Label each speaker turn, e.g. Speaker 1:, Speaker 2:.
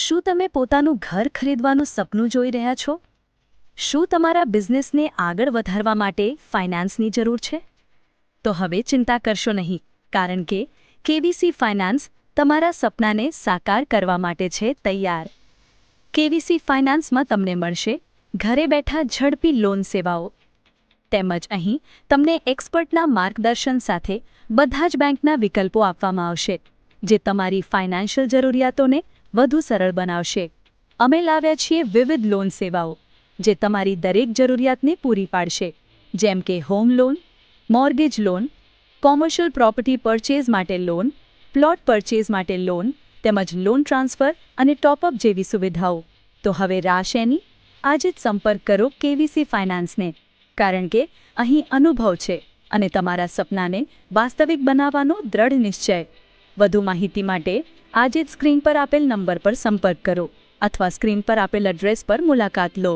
Speaker 1: શું તમે પોતાનું ઘર ખરીદવાનું સપનું જોઈ રહ્યા છો? શું તમારા બિઝનેસને આગળ વધારવા માટે ફાઇનાન્સની જરૂર છે? તો હવે ચિંતા કરશો નહીં, કારણ કે કેવીસી ફાઇનાન્સ તમારા સપનાને સાકાર કરવા માટે છે તૈયાર. કેવીસી ફાઇનાન્સમાં તમને મળશે ઘરે બેઠા ઝડપી લોન સેવાઓ. તેમજ અહીં તમને એક્સપર્ટના માર્ગદર્શન સાથે બધા જ બેંકના વિકલ્પો આપવામાં આવશે, જે તમારી ફાઇનાન્શિયલ જરૂરિયાતોને વધુ સરળ બનાવશે. અમે લાવ્યા છીએ વિવિધ લોન સેવાઓ, જે તમારી દરેક જરૂરિયાતને પૂરી પાડશે. જેમ કે home loan, mortgage loan, commercial property purchase માટે લોન, પ્લોટ પરચેઝ માટે લોન, તેમજ લોન ટ્રાન્સફર અને ટોપઅપ જેવી સુવિધાઓ. તો હવે રાશેની આજે જ સંપર્ક કરો કેવીસી ફાઇનાન્સને, કારણ કે અહીં અનુભવ છે અને તમારા સપનાને વાસ્તવિક બનાવવાનો દ્રઢ નિશ્ચય. વધુ માહિતી માટે આજે જ સ્ક્રીન પર આપેલ નંબર પર સંપર્ક કરો અથવા સ્ક્રીન પર આપેલ એડ્રેસ પર મુલાકાત લો.